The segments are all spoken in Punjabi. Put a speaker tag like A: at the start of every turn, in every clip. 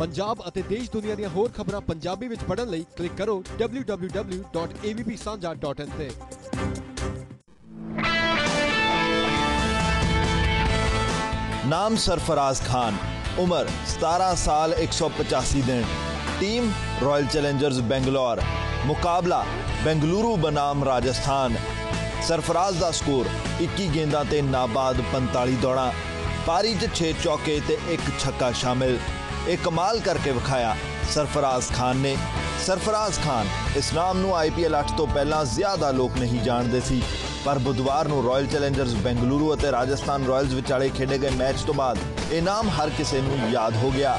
A: ਪੰਜਾਬ ਅਤੇ ਦੇਸ਼ ਦੁਨੀਆ ਦੀਆਂ ਹੋਰ ਖਬਰਾਂ ਪੰਜਾਬੀ ਵਿੱਚ ਪੜ੍ਹਨ ਲਈ ਕਲਿੱਕ ਕਰੋ www.avpsanja.in ਤੇ।
B: ਨਾਮ ਸਰਫਰਾਜ਼ ਖਾਨ, ਉਮਰ 17 ਸਾਲ 185 ਦਿਨ। ਟੀਮ ਰਾਇਲ ਚੈਲੰਜਰਸ ਬੈਂਗਲੌਰ, ਮੁਕਾਬਲਾ ਬੈਂਗਲੁਰੂ ਬਨਾਮ ਰਾਜਸਥਾਨ। ਸਰਫਰਾਜ਼ ਦਾ ਸਕੋਰ 21 ਗੇਂਦਾਂ ਤੇ ਨਾਬਾਦ 45 ਦੌੜਾਂ, ਪਾਰੀ 'ਚ 6 ਚੌਕੇ ਤੇ ਇੱਕ ਛੱਕਾ ਸ਼ਾਮਿਲ। ਇਹ ਕਮਾਲ ਕਰਕੇ ਵਿਖਾਇਆ। ਸਰਫਰਾਜ਼ ਖਾਨ ਨੇ। ਸਰਫਰਾਜ਼ ਖਾਨ ਇਸ ਨਾਮ ਨੂੰ ਆਈਪੀਐਲ 8 ਤੋਂ ਪਹਿਲਾਂ ਜ਼ਿਆਦਾ ਲੋਕ ਨਹੀਂ ਜਾਣਦੇ ਸੀ। ਪਰ ਬੁੱਧਵਾਰ ਨੂੰ ਰਾਇਲ ਚੈਲੰਜਰਸ ਬੈਂਗਲੁਰੂ ਅਤੇ ਰਾਜਸਥਾਨ ਰਾਇਲਸ ਵਿਚਾਲੇ ਖੇਡੇ ਗਏ ਮੈਚ ਤੋਂ ਬਾਅਦ ਇਹ ਨਾਮ ਹਰ ਕਿਸੇ ਨੂੰ ਯਾਦ ਹੋ ਗਿਆ।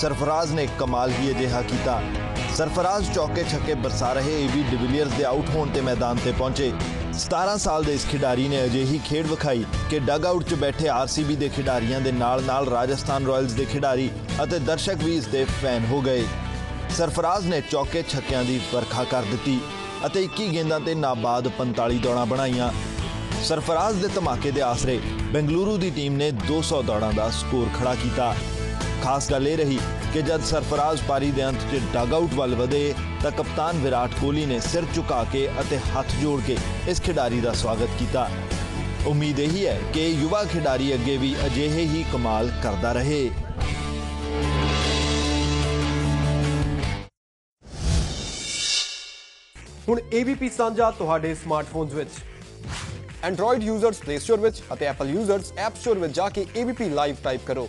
B: ਸਰਫਰਾਜ਼ ਨੇ ਕਮਾਲ ਹੀ ਅਜਿਹਾ ਕੀਤਾ। ਸਰਫਰਾਜ਼ ਚੌਕੇ ਛੱਕੇ ਬਰਸਾ ਰਹੇ ਏਬੀ ਡਿਵੀਲੀਅਰਸ ਦੇ ਆਊਟ ਹੋਣ ਤੇ ਮੈਦਾਨ ਤੇ ਪਹੁੰਚੇ। 17 ਸਾਲ ਦੇ ਇਸ ਖਿਡਾਰੀ ਨੇ ਅਜਿਹੀ ਖੇਡ ਵਿਖਾਈ ਕਿ ਡਗ ਆਊਟ 'ਚ ਬੈਠੇ ਆਰਸੀਬੀ ਦੇ ਖਿਡਾਰੀਆਂ ਦੇ ਨਾਲ-ਨਾਲ ਰਾਜਸਥਾਨ ਰਾਇਲਸ ਦੇ ਖਿਡਾਰੀ ਅਤੇ ਦਰਸ਼ਕ ਵੀ ਇਸ ਦੇ ਫੈਨ ਹੋ ਗਏ। ਸਰਫਰਾਜ਼ ਨੇ ਚੌਕੇ ਛੱਕਿਆਂ ਦੀ ਵਰਖਾ ਕਰ ਦਿੱਤੀ ਅਤੇ 21 ਗੇਂਦਾਂ ਤੇ ਨਾਬਾਦ 45 ਦੌੜਾਂ ਬਣਾਈਆਂ। ਸਰਫਰਾਜ਼ ਦੇ ਧਮਾਕੇ ਦੇ ਆਸਰੇ ਬੈਂਗਲੁਰੂ ਦੀ ਟੀਮ ਨੇ 200 ਦੌੜਾਂ ਦਾ ਸਕੋਰ ਖੜਾ ਕੀਤਾ। ਖਾਸ ਗੱਲ ਇਹ ਰਹੀ ਕਿ ਜਦ ਸਰਫਰਾਜ਼ ਪਾਰੀ ਦੇ ਅੰਤ 'ਚ ਡਗ ਵੱਲ ਵਧੇ ਤਾਂ ਕਪਤਾਨ ਵਿਰਾਟ ਕੋਹਲੀ ਨੇ ਸਿਰ ਝੁਕਾ ਕੇ ਅਤੇ ਹੱਥ ਜੋੜ ਕੇ ਇਸ ਖਿਡਾਰੀ ਦਾ ਸਵਾਗਤ ਕੀਤਾ। ਉਮੀਦ ਇਹੀ ਹੈ ਕਿ ਯੁਵਾ ਖਿਡਾਰੀ ਅੱਗੇ ਵੀ ਅਜਿਹੇ ਹੀ ਕਮਾਲ ਕਰਦਾ ਰਹੇ।
A: ਹੁਣ AVP ਸਾਂਝਾ ਤੁਹਾਡੇ ਸਮਾਰਟਫੋਨਸ ਵਿੱਚ।
C: Android ਯੂਜ਼ਰਸ Play Store ਵਿੱਚ ਅਤੇ Apple ਯੂਜ਼ਰਸ App Store ਵਿੱਚ ਜਾ ਕੇ AVP ਲਾਈਵ ਟਾਈਪ ਕਰੋ।